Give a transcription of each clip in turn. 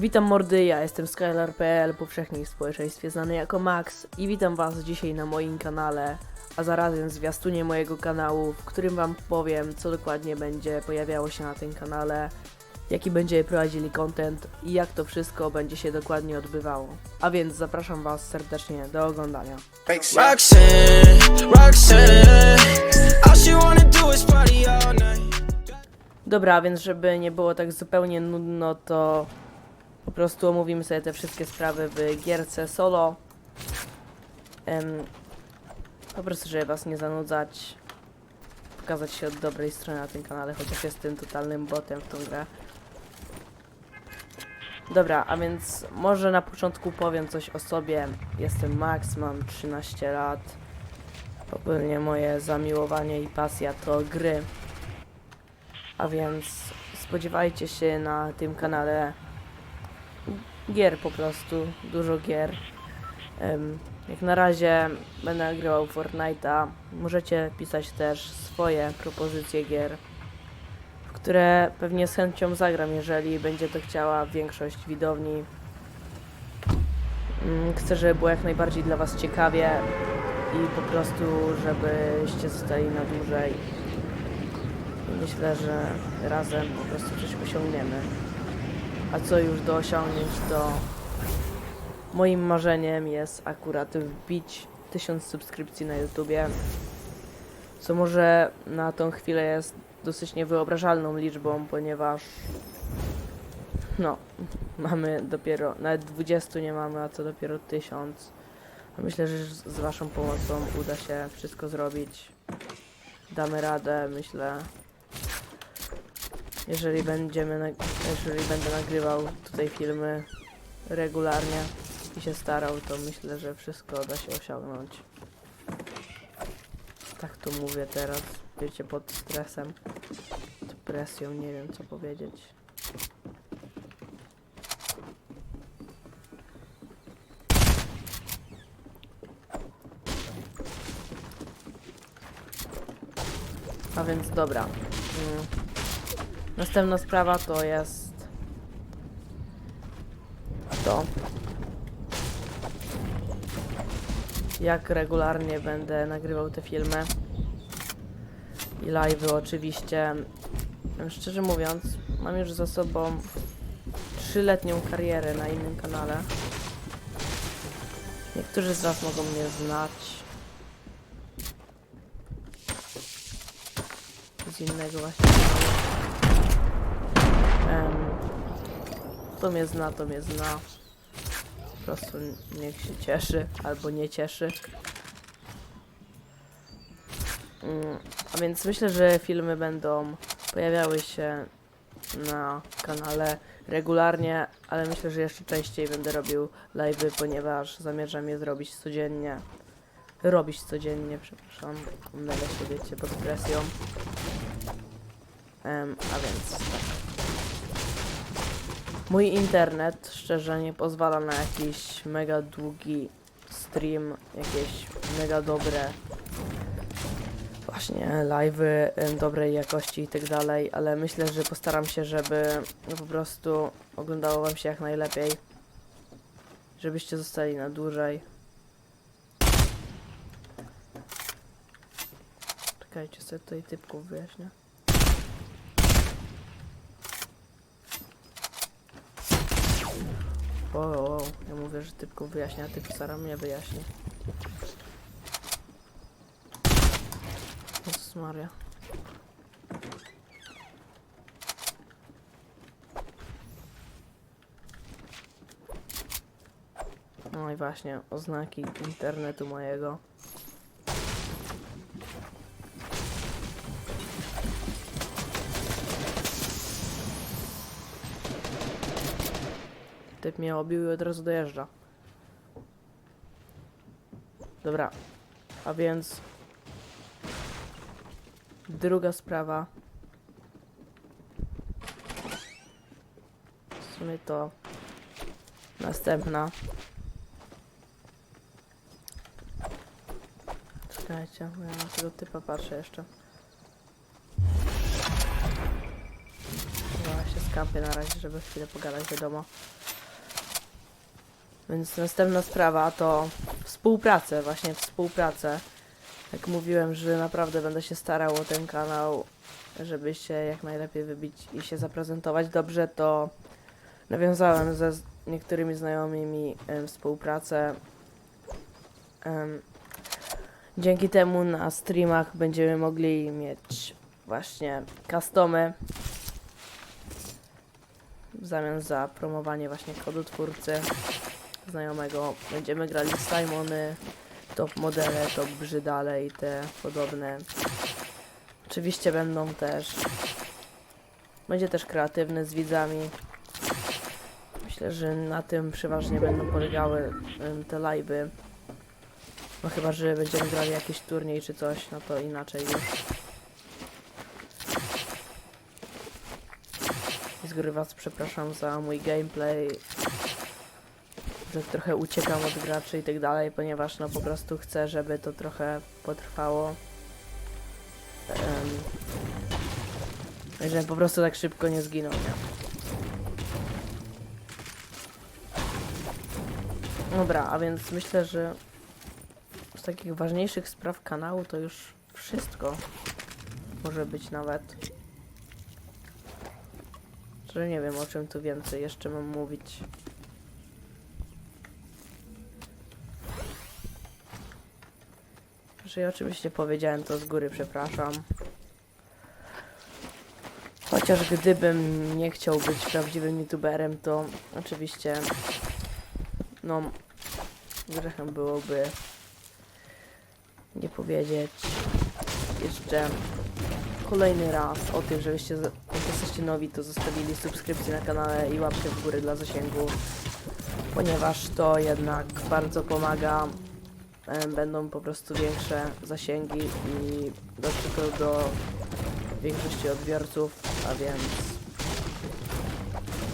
Witam mordy, ja jestem Skylar.pl, powszechnie w społeczeństwie znany jako Max i witam was dzisiaj na moim kanale, a zarazem zwiastunie mojego kanału, w którym wam powiem co dokładnie będzie pojawiało się na tym kanale, jaki będziemy prowadzili content i jak to wszystko będzie się dokładnie odbywało. A więc zapraszam was serdecznie do oglądania. Roxanne, Roxanne, all she wanna do is party all night. Dobra, a więc żeby nie było tak zupełnie nudno, to po prostu omówimy sobie te wszystkie sprawy w gierce solo. Po prostu, żeby was nie zanudzać, pokazać się od dobrej strony na tym kanale, chociaż jestem totalnym botem w tą grę. Dobra, a więc może na początku powiem coś o sobie. Jestem Max, mam 13 lat. Ogólnie moje zamiłowanie i pasja to gry. A więc spodziewajcie się na tym kanale gier po prostu, dużo gier. Jak na razie będę nagrywał Fortnite'a. Możecie pisać też swoje propozycje gier, w które pewnie z chęcią zagram, jeżeli będzie to chciała większość widowni. Chcę, żeby było jak najbardziej dla Was ciekawie i po prostu, żebyście zostali na dłużej. Myślę, że razem po prostu coś osiągniemy. A co już do osiągnięć, to moim marzeniem jest akurat wbić 1000 subskrypcji na YouTubie. Co może na tą chwilę jest dosyć niewyobrażalną liczbą, ponieważ no, mamy dopiero, nawet 20 nie mamy, a co dopiero 1000. A myślę, że z waszą pomocą uda się wszystko zrobić. Damy radę, myślę. Jeżeli będziemy, jeżeli będę nagrywał tutaj filmy regularnie i się starał, to myślę, że wszystko da się osiągnąć. Tak to mówię teraz, wiecie, pod stresem, presją, nie wiem co powiedzieć. A więc dobra. Mm. Następna sprawa to jest to, jak regularnie będę nagrywał te filmy i live'y oczywiście. Szczerze mówiąc, mam już za sobą trzyletnią karierę na innym kanale. Niektórzy z Was mogą mnie znać z innego właśnie kanału. Em, kto mnie zna, to mnie zna. Po prostu niech się cieszy albo nie cieszy. Mm, A więc myślę, że filmy będą pojawiały się na kanale regularnie, ale myślę, że jeszcze częściej będę robił live'y, ponieważ zamierzam je zrobić codziennie. Robić codziennie, przepraszam. Mylę się, wiecie, pod presją. Em, a więc tak. Mój internet szczerze nie pozwala na jakiś mega długi stream, jakieś mega dobre właśnie live'y dobrej jakości i tak dalej, ale myślę, że postaram się, żeby no, po prostu oglądało wam się jak najlepiej. Żebyście zostali na dłużej. Czekajcie, sobie tutaj typków wyjaśnię. O, o, ja mówię, że typków wyjaśnia, a typ stara mnie wyjaśni. Jezus Maria. No i właśnie, oznaki internetu mojego. Typ mnie obił i od razu dojeżdża. Dobra, a więc druga sprawa. W sumie to następna. Czekajcie, bo ja na tego typa patrzę jeszcze. Chyba się skampię na razie, żeby chwilę pogadać, wiadomo. Więc następna sprawa to współpracę, właśnie współpracę. Jak mówiłem, że naprawdę będę się starał o ten kanał, żeby się jak najlepiej wybić i się zaprezentować dobrze, to nawiązałem ze niektórymi znajomymi em, współpracę. Dzięki temu na streamach będziemy mogli mieć właśnie customy w zamian za promowanie właśnie kodu twórcy znajomego. Będziemy grali Simony, top modele, top brzydale i te podobne. Oczywiście będą też. Będzie też kreatywny z widzami. Myślę, że na tym przeważnie będą polegały te live'y. No chyba, że będziemy grali jakiś turniej czy coś, no to inaczej już. Z góry was przepraszam za mój gameplay, że trochę uciekam od graczy i tak dalej, ponieważ no po prostu chcę, żeby to trochę potrwało. Um, żebym po prostu tak szybko nie zginął, nie? Dobra, a więc myślę, że z takich ważniejszych spraw kanału to już wszystko może być nawet. Że nie wiem o czym tu więcej jeszcze mam mówić. Że ja oczywiście powiedziałem to z góry, przepraszam. Chociaż gdybym nie chciał być prawdziwym youtuberem, to oczywiście no grzechem byłoby nie powiedzieć jeszcze kolejny raz o tym, żebyście, jak jesteście nowi, to zostawili subskrypcję na kanale i łapkę w górę dla zasięgu, ponieważ to jednak bardzo pomaga. Em, Będą po prostu większe zasięgi i dotrze to do większości odbiorców, a więc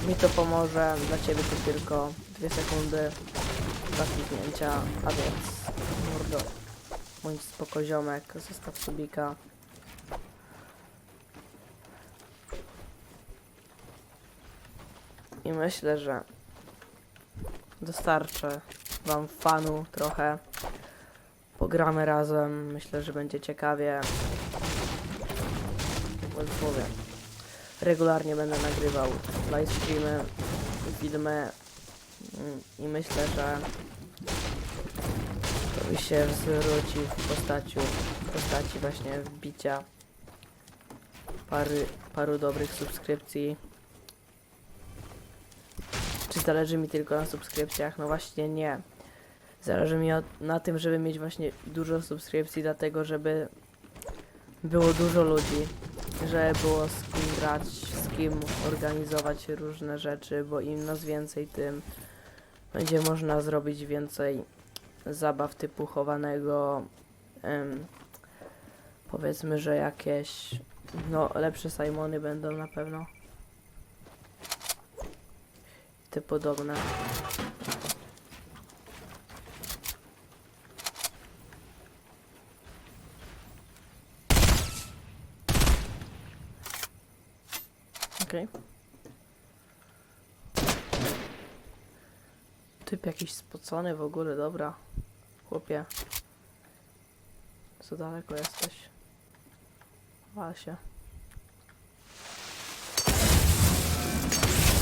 mi to pomoże, dla Ciebie to tylko dwie sekundy dla kliknięcia, a więc mordo, bądź spoko ziomek, zostaw subika. I myślę, że dostarczę wam fanu trochę. Pogramy razem, myślę, że będzie ciekawie. Mówię, regularnie będę nagrywał live streamy, filmy mm, i myślę, że to się zwróci w postaci, w postaci właśnie wbicia pary, paru dobrych subskrypcji. Czy zależy mi tylko na subskrypcjach? No właśnie nie. Zależy mi od, na tym, żeby mieć właśnie dużo subskrypcji, dlatego żeby było dużo ludzi, żeby było z kim grać, z kim organizować różne rzeczy, bo im nas więcej, tym będzie można zrobić więcej zabaw typu chowanego. powiedzmy, że jakieś no lepsze Simony będą na pewno. Te podobne. Okej. Typ jakiś spocony w ogóle, dobra. Chłopie. Co daleko jesteś? Wal się.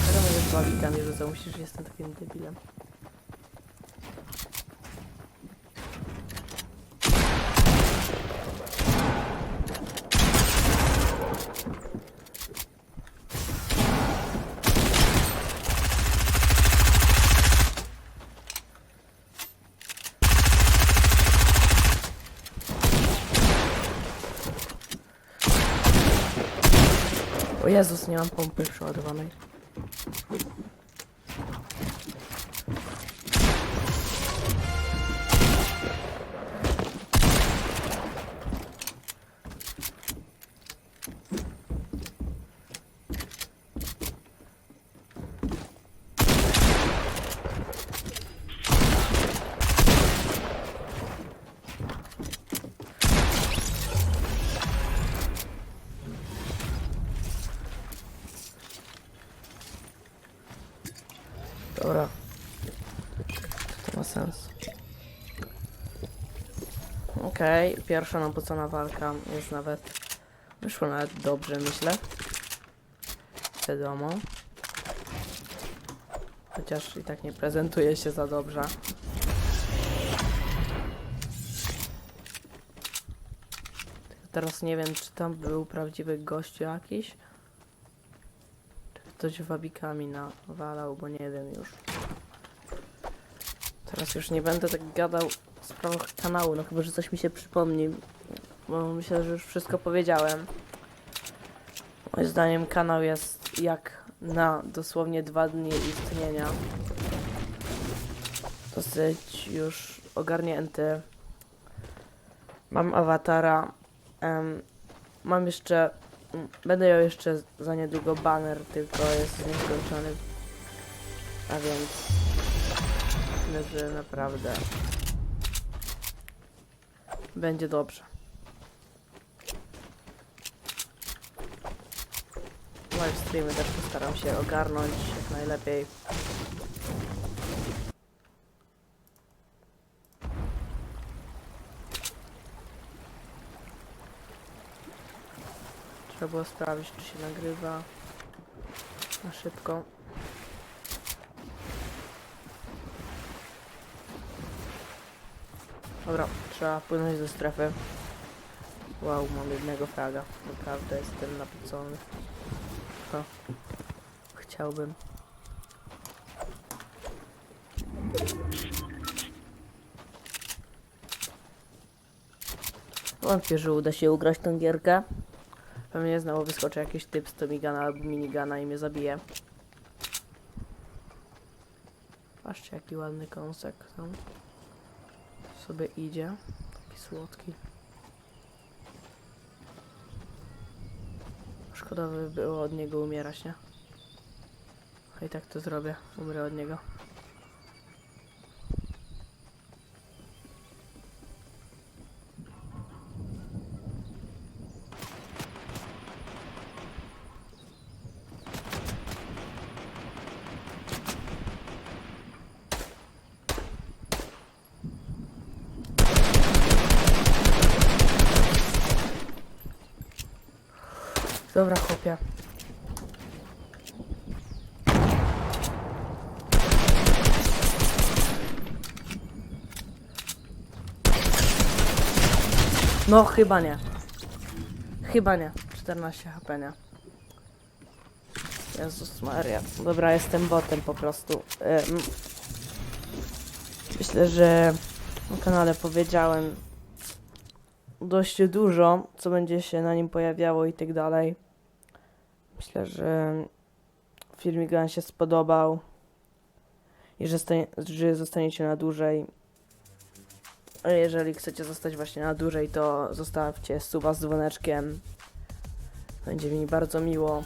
Teraz mnie rzucał, myślisz, że jestem takim debilem. Jezus, nie mam pompy przeładowanej. Dobra. sens. Okej, pierwsza nabucona walka jest nawet... Wyszło nawet dobrze, myślę. Wiadomo. Chociaż i tak nie prezentuje się za dobrze. Teraz nie wiem, czy tam był prawdziwy gościu jakiś. Ktoś wabikami nawalał, bo nie wiem już. Teraz już nie będę tak gadał w sprawach kanału, no chyba, że coś mi się przypomni. Bo myślę, że już wszystko powiedziałem. Moim zdaniem kanał jest jak na dosłownie dwa dni istnienia. Dosyć już ogarnięty. Mam awatara. em, mam jeszcze. Będę miał jeszcze za niedługo banner, tylko jest nieskończony. A więc. Myślę, że naprawdę. Będzie dobrze. Live streamy też postaram się ogarnąć jak najlepiej. Trzeba było sprawdzić, czy się nagrywa na szybko. Dobra, trzeba płynąć do strefy. Wow, mam jednego fraga. Naprawdę jestem napucony. To chciałbym. Wątpię, że uda się ugrać tą gierkę. Pewnie znowu wyskoczy jakiś typ z Tomigana albo minigana i mnie zabije. Patrzcie jaki ładny kąsek tam sobie idzie. Taki słodki. Szkoda by było od niego umierać, nie? I tak to zrobię. Umrę od niego. Dobra, chłopie. No, chyba nie. Chyba nie. 14 HP, nie. Jezus Maria. Dobra, jestem botem po prostu. Myślę, że na kanale powiedziałem dość dużo, co będzie się na nim pojawiało i tak dalej. Myślę, że filmik Wam się spodobał i że, że zostaniecie na dłużej. Jeżeli chcecie zostać właśnie na dłużej, to zostawcie suba z dzwoneczkiem. Będzie mi bardzo miło.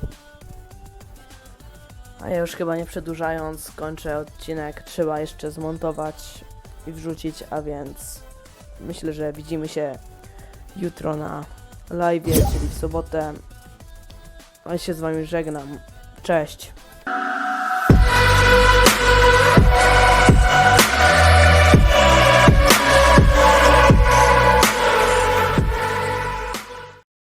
A ja już chyba nie przedłużając, kończę odcinek. Trzeba jeszcze zmontować i wrzucić, a więc myślę, że widzimy się jutro na live, czyli w sobotę. A ja się z wami żegnam. Cześć.